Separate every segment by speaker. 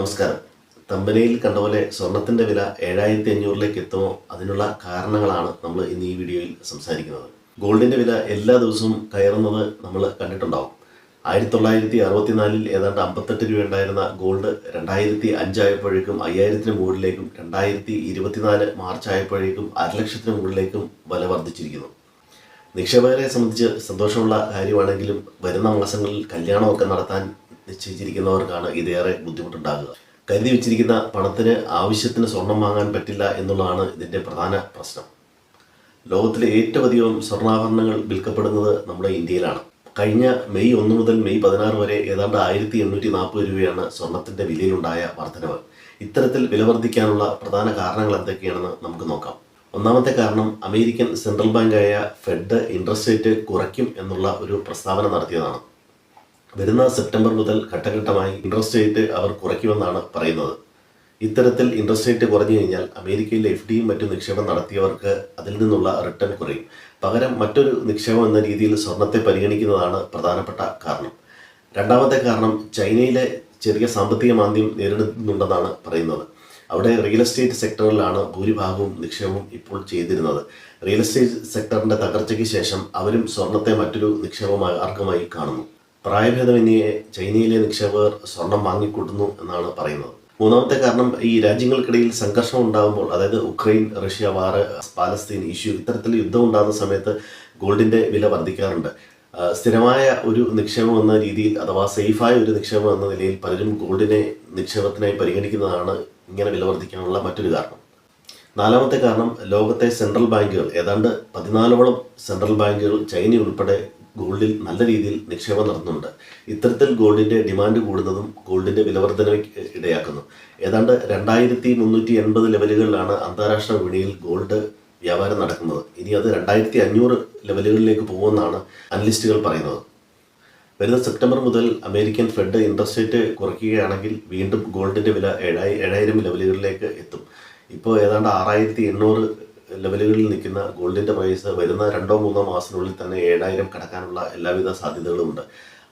Speaker 1: നമസ്കാരം. തമ്പനയിൽ കണ്ട പോലെ സ്വർണത്തിന്റെ വില ഏഴായിരത്തി അഞ്ഞൂറിലേക്ക് എത്തുമോ? അതിനുള്ള കാരണങ്ങളാണ് നമ്മൾ ഇന്ന് ഈ വീഡിയോയിൽ സംസാരിക്കുന്നത്. ഗോൾഡിന്റെ വില എല്ലാ ദിവസവും കയറുന്നത് നമ്മൾ കണ്ടിട്ടുണ്ടാവും. ആയിരത്തി തൊള്ളായിരത്തി അറുപത്തിനാലിൽ ഏതാണ്ട് അമ്പത്തെട്ട് രൂപ ഉണ്ടായിരുന്ന ഗോൾഡ് രണ്ടായിരത്തി അഞ്ചായപ്പോഴേക്കും അയ്യായിരത്തിന് മുകളിലേക്കും രണ്ടായിരത്തി ഇരുപത്തിനാല് മാർച്ച് ആയപ്പോഴേക്കും അരലക്ഷത്തിന് മുകളിലേക്കും വില വർദ്ധിച്ചിരിക്കുന്നു. നിക്ഷേപകരെ സംബന്ധിച്ച് സന്തോഷമുള്ള കാര്യമാണെങ്കിലും വരുന്ന മാസങ്ങളിൽ കല്യാണമൊക്കെ നടത്താൻ നിശ്ചയിച്ചിരിക്കുന്നവർക്കാണ് ഇതേറെ ബുദ്ധിമുട്ടുണ്ടാകുക. കരുതി വെച്ചിരിക്കുന്ന പണത്തിന് ആവശ്യത്തിന് സ്വർണം വാങ്ങാൻ പറ്റില്ല എന്നുള്ളതാണ് ഇതിന്റെ പ്രധാന പ്രശ്നം. ലോകത്തിലെ ഏറ്റവും അധികം സ്വർണാഭരണങ്ങൾ വിൽക്കപ്പെടുന്നത് നമ്മുടെ ഇന്ത്യയിലാണ്. കഴിഞ്ഞ മെയ് ഒന്ന് മുതൽ മെയ് പതിനാറ് വരെ ഏതാണ്ട് ആയിരത്തി എണ്ണൂറ്റി നാൽപ്പത് രൂപയാണ് സ്വർണത്തിന്റെ വിലയിലുണ്ടായ വർധനവ്. ഇത്തരത്തിൽ വില വർദ്ധിക്കാനുള്ള പ്രധാന കാരണങ്ങൾ എന്തൊക്കെയാണെന്ന് നമുക്ക് നോക്കാം. ഒന്നാമത്തെ കാരണം അമേരിക്കൻ സെൻട്രൽ ബാങ്കായ ഫെഡ് ഇൻട്രസ്റ്റ് റേറ്റ് കുറയ്ക്കും എന്നുള്ള ഒരു പ്രസ്താവന നടത്തിയതാണ്. വരുന്ന സെപ്റ്റംബർ മുതൽ ഘട്ടഘട്ടമായി ഇൻട്രസ്റ്റ് റേറ്റ് അവർ കുറയ്ക്കുമെന്നാണ് പറയുന്നത്. ഇത്തരത്തിൽ ഇൻട്രസ്റ്റ് റേറ്റ് കുറഞ്ഞു കഴിഞ്ഞാൽ അമേരിക്കയിലെ എഫ് ഡിയും മറ്റു നിക്ഷേപം നടത്തിയവർക്ക് അതിൽ നിന്നുള്ള റിട്ടേൺ കുറയും. പകരം മറ്റൊരു നിക്ഷേപം എന്ന രീതിയിൽ സ്വർണത്തെ പരിഗണിക്കുന്നതാണ് പ്രധാനപ്പെട്ട കാരണം. രണ്ടാമത്തെ കാരണം ചൈനയിലെ ചെറിയ സാമ്പത്തിക മാന്ദ്യം നേരിടുന്നുണ്ടെന്നാണ് പറയുന്നത്. അവിടെ റിയൽ എസ്റ്റേറ്റ് സെക്ടറിലാണ് ഭൂരിഭാഗവും നിക്ഷേപവും ഇപ്പോൾ ചെയ്തിരുന്നത്. റിയൽ എസ്റ്റേറ്റ് സെക്ടറിന്റെ തകർച്ചയ്ക്ക് ശേഷം അവരും സ്വർണത്തെ മറ്റൊരു നിക്ഷേപ മാർഗമായി കാണുന്നു. പ്രായഭേദമന്യേ ചൈനയിലെ നിക്ഷേപകർ സ്വർണം വാങ്ങിക്കൂട്ടുന്നു എന്നാണ് പറയുന്നത്. മൂന്നാമത്തെ കാരണം ഈ രാജ്യങ്ങൾക്കിടയിൽ സംഘർഷം ഉണ്ടാകുമ്പോൾ അതായത് Ukraine Russia war Palestine issue ഇത്തരത്തിൽ യുദ്ധം ഉണ്ടാകുന്ന സമയത്ത് ഗോൾഡിന്റെ വില വർദ്ധിക്കാറുണ്ട്. സ്ഥിരമായ ഒരു നിക്ഷേപം എന്ന രീതിയിൽ അഥവാ സേഫായ ഒരു നിക്ഷേപം എന്ന നിലയിൽ പലരും ഗോൾഡിനെ നിക്ഷേപത്തിനായി പരിഗണിക്കുന്നതാണ് ഇങ്ങനെ വില വർദ്ധിക്കാനുള്ള മറ്റൊരു കാരണം. നാലാമത്തെ കാരണം ലോകത്തെ സെൻട്രൽ ബാങ്കുകൾ. ഏതാണ്ട് പതിനാലോളം സെൻട്രൽ ബാങ്കുകൾ ചൈന ഉൾപ്പെടെ ഗോൾഡിൽ നല്ല രീതിയിൽ നിക്ഷേപം നടത്തുന്നുണ്ട്. ഇത്തരത്തിൽ ഗോൾഡിന്റെ ഡിമാൻഡ് കൂടുന്നതും ഗോൾഡിന്റെ വിലവർദ്ധന ഇടയാക്കുന്നു. ഏതാണ്ട് രണ്ടായിരത്തി മുന്നൂറ്റി എൺപത് ലെവലുകളിലാണ് അന്താരാഷ്ട്ര വിപണിയിൽ ഗോൾഡ് വ്യാപാരം നടക്കുന്നത്. ഇനി അത് രണ്ടായിരത്തി അഞ്ഞൂറ് ലെവലുകളിലേക്ക് പോകുമെന്നാണ് അനലിസ്റ്റുകൾ പറയുന്നത്. വരുന്ന സെപ്റ്റംബർ മുതൽ അമേരിക്കൻ ഫെഡ് ഇൻട്രസ്റ്റ് റേറ്റ് കുറയ്ക്കുകയാണെങ്കിൽ വീണ്ടും ഗോൾഡിന്റെ വില ഏഴായി ഏഴായിരം ലെവലുകളിലേക്ക് എത്തും. ഇപ്പോൾ ഏതാണ്ട് ആറായിരത്തി എണ്ണൂറ് ലെവലുകളിൽ നിൽക്കുന്ന ഗോൾഡിന്റെ പ്രൈസ് വരുന്ന രണ്ടോ മൂന്നോ മാസത്തിനുള്ളിൽ തന്നെ ഏഴായിരം കടക്കാനുള്ള എല്ലാവിധ സാധ്യതകളുമുണ്ട്.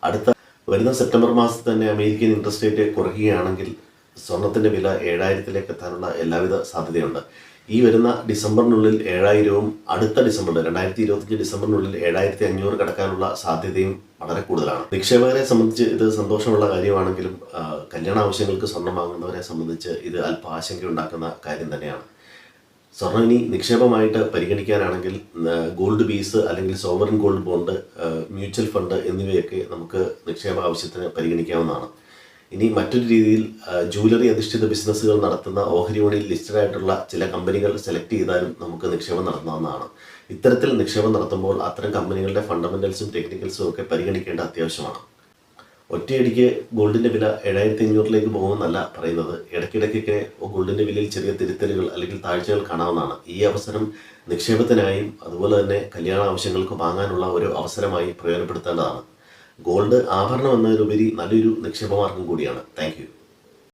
Speaker 1: അടുത്ത വരുന്ന സെപ്റ്റംബർ മാസത്തിൽ തന്നെ അമേരിക്കൻ ഇൻട്രസ്റ്റ് റേറ്റ് കുറയുകയാണെങ്കിൽ സ്വർണത്തിന്റെ വില ഏഴായിരത്തിലേക്ക് എത്താനുള്ള എല്ലാവിധ സാധ്യതയുണ്ട്. ഈ വരുന്ന ഡിസംബറിനുള്ളിൽ ഏഴായിരവും അടുത്ത ഡിസംബറിൽ രണ്ടായിരത്തി ഇരുപത്തിയഞ്ച് ഡിസംബറിനുള്ളിൽ ഏഴായിരത്തി അഞ്ഞൂറ് കടക്കാനുള്ള സാധ്യതയും വളരെ കൂടുതലാണ്. നിക്ഷേപകരെ സംബന്ധിച്ച് ഇത് സന്തോഷമുള്ള കാര്യമാണെങ്കിലും കല്യാണ ആവശ്യങ്ങൾക്ക് സ്വർണം വാങ്ങുന്നവരെ സംബന്ധിച്ച് ഇത് അല്പ ആശങ്കയുണ്ടാക്കുന്ന കാര്യം തന്നെയാണ്. സ്വർണം ഇനി നിക്ഷേപമായിട്ട് പരിഗണിക്കാനാണെങ്കിൽ ഗോൾഡ് ബീസ് അല്ലെങ്കിൽ sovereign gold bond mutual fund എന്നിവയൊക്കെ നമുക്ക് നിക്ഷേപ ആവശ്യത്തിന് പരിഗണിക്കാവുന്നതാണ്. ഇനി മറ്റൊരു രീതിയിൽ ജൂവലറി അധിഷ്ഠിത ബിസിനസ്സുകൾ നടത്തുന്ന ഓഹരി വിപണിയിൽ ലിസ്റ്റഡ് ആയിട്ടുള്ള ചില കമ്പനികൾ സെലക്ട് ചെയ്താലും നമുക്ക് നിക്ഷേപം നടത്താവുന്നതാണ്. ഇത്തരത്തിൽ നിക്ഷേപം നടത്തുമ്പോൾ അത്തരം കമ്പനികളുടെ ഫണ്ടമെന്റൽസും ടെക്നിക്കൽസും ഒക്കെ പരിഗണിക്കേണ്ട അത്യാവശ്യമാണ്. ഒറ്റയടിക്ക് ഗോൾഡിന്റെ വില ഏഴായിരത്തി അഞ്ഞൂറിലേക്ക് പോകുമെന്നല്ല പറയുന്നത്. ഇടയ്ക്കിടയ്ക്കൊക്കെ ഗോൾഡിന്റെ വിലയിൽ ചെറിയ തിരുത്തലുകൾ അല്ലെങ്കിൽ താഴ്ചകൾ കാണാവുന്നതാണ്. ഈ അവസരം നിക്ഷേപത്തിനായും അതുപോലെ തന്നെ കല്യാണ ആവശ്യങ്ങൾക്ക് വാങ്ങാനുള്ള ഒരു അവസരമായി പ്രയോജനപ്പെടുത്തേണ്ടതാണ്. ഗോൾഡ് ആഭരണം എന്നതിലുപരി നല്ലൊരു നിക്ഷേപ മാർഗം കൂടിയാണ്. താങ്ക്